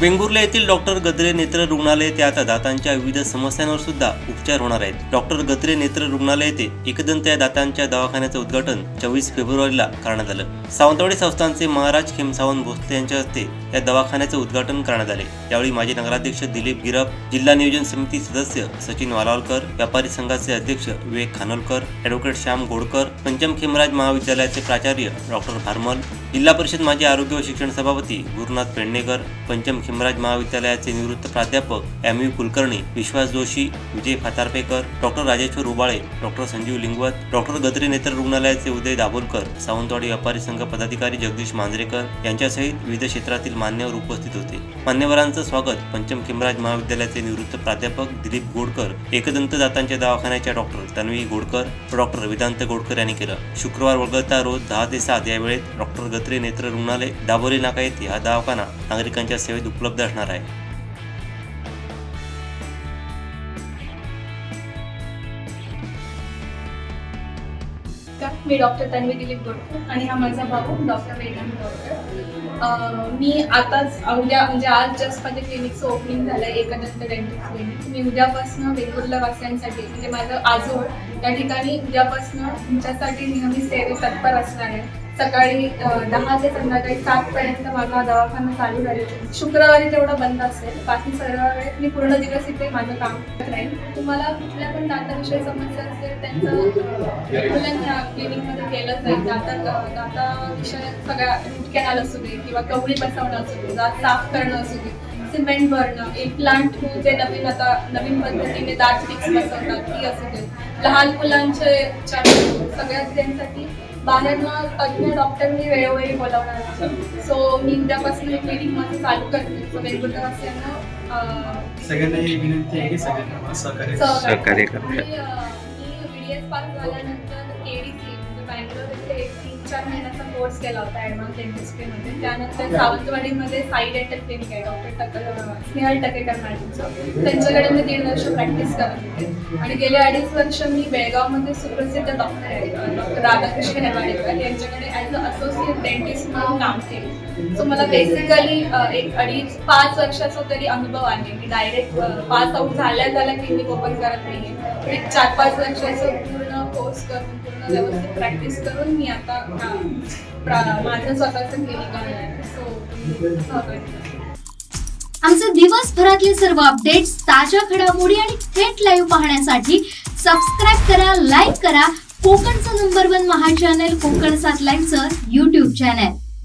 वेंगुर्ला येथील डॉक्टर गद्रे नेत्र रुग्णालय त्यात दातांच्या विविध समस्यांवर सुद्धा उपचार होणार आहेत. डॉक्टर गद्रे नेत्र रुग्णालय येथे एकदंत या दातांच्या दवाखान्याचं उद्घाटन चोवीस फेब्रुवारीला करण्यात आलं. सावंतवाडी संस्थानचे महाराज खेमसावंत भोसले यांच्या हस्ते या दवाखान्याचं उद्घाटन करण्यात आले. यावेळी माजी नगराध्यक्ष दिलीप गिरप जिल्हा नियोजन समिती सदस्य सचिन वालावलकर व्यापारी संघाचे अध्यक्ष विवेक खानोलकर ॲडव्होकेट श्याम गोडकर पंचम खेमराज महाविद्यालयाचे प्राचार्य डॉक्टर भारमल जिल्हा परिषद माजी आरोग्य व शिक्षण सभापती गुरुनाथ पेडणेकर पंचम खिमराज महाविद्यालयाचे निवृत्त प्राध्यापक M U Kulkarni Vishwas Joshi Vijay Phatarpekar doctor Rajeshwar Ubale doctor Sanjeev Lingwat doctor Gadre नेत्र रुग्णालयाचे उदय दाभोलकर सावंतवाडी व्यापारी संघ पदाधिकारी जगदीश मांजरेकर यांच्यासहित विविध क्षेत्रातील मान्यवर उपस्थित होते. मान्यवरांचं स्वागत पंचम खिमराज महाविद्यालयाचे निवृत्त प्राध्यापक दिलीप गोडकर एकदंत दातांच्या दवाखान्याच्या डॉक्टर तन्वी गोडकर डॉक्टर वेदांत गोडकर यांनी केलं. शुक्रवार वगळता रोज दहा ते सात या वेळेत डॉक्टर दत्रे नेत्र रुग्णालय दाबोली नाका येथे हा दवाखाना नागरिकांच्या सेवेत उपलब्ध असणार आहे. मी डॉक्टर तन्वी दिलीप गोडकर आणि हा माझा भाऊ डॉक्टर वेदांत गोडकर मी आताच उद्या म्हणजे आज जस्ट माझ्या क्लिनिकचं ओपनिंग झालं आहे एकदंत क्लिनिक मी उद्यापासून वेगवेगळ्या वासियांसाठी म्हणजे माझं आजोळ त्या ठिकाणी उद्यापासून तुमच्यासाठी नेहमी सेवे तत्पर असणार आहे. सकाळी दहा ते संध्याकाळी सात पर्यंत माझा दवाखाना चालू राहील शुक्रवारी तेवढा बंद असेल. बाकी सर्व वेळेत मी पूर्ण दिवस इथे माझं काम करत राहील तुम्हाला कुठल्या पण दाताविषयी समस्या असेल त्यांचं अं, मुलांच्या क्लिनिकमध्ये नाही जाईल दाता दाता विषय सगळ्या रूट कॅनल असू दे किंवा कवळी बसवणं असू दे दात साफ करणं असू दे सिमेंट भरणं इम्प्लांट प्लांट हो जे नवीन आता नवीन पद्धतीने दात फिक्स बसवतात ती असू दे. लहान मुलांचे उपचार सगळ्यात त्यांसाठी बाहेरनं तज्ज्ञ डॉक्टर मी वेळोवेळी बोलावणार. आहे सो मी उद्यापासून हे क्लिनिक माझं चालू करते. सो वेगवेगळ्या वासियांना अं, सगळ्यांना ही विनंती आहे की सगळ्यांना सहकार्य सहकार्य मी करतात. बी एस पास झाल्यानंतर केडीसी बँगलोर इथे एक तीन चार महिन्याचा कोर्स केला होता ॲडव्हान्स डेंटिस्ट्रीमध्ये त्यानंतर सावंतवाडीमध्ये साई डेंटल क्लिनिक आहे डॉक्टर टकर स्नेहल टकेकर मॅडमचं. त्यांच्याकडे मी दीड वर्ष प्रॅक्टिस करत होते. आणि गेले अडीच वर्ष मी बेळगावमध्ये सुप्रसिद्ध डॉक्टर आहेत डॉक्टर राधाकृष्ण हेवाडेकर यांच्याकडे ॲज अ असोसिएट डेंटिस्ट म्हणून काम केलं. सो मला बेसिकली एक अडीच पाच वर्षाचा तरी अनुभव आहे. मी डायरेक्ट पास आउट झाल्या झाल्या क्लिनिक ओपन करत नाहीये. पण एक चार पाच वर्षाचं पूर्ण कोर्स करून पूर्ण व्यवस्थित प्रॅक्टिस करून मी आता माझं स्वतःचं क्लिनिक आहे. सो आमचे दिवसभरातले सर्व अपडेट्स ताज्या घडामोडी आणि थेट लाईव्ह पाहण्यासाठी सबस्क्राईब करा लाईक करा. कोकणचं नंबर वन महा चॅनल कोकण सात लाईव्हचं युट्यूब चॅनल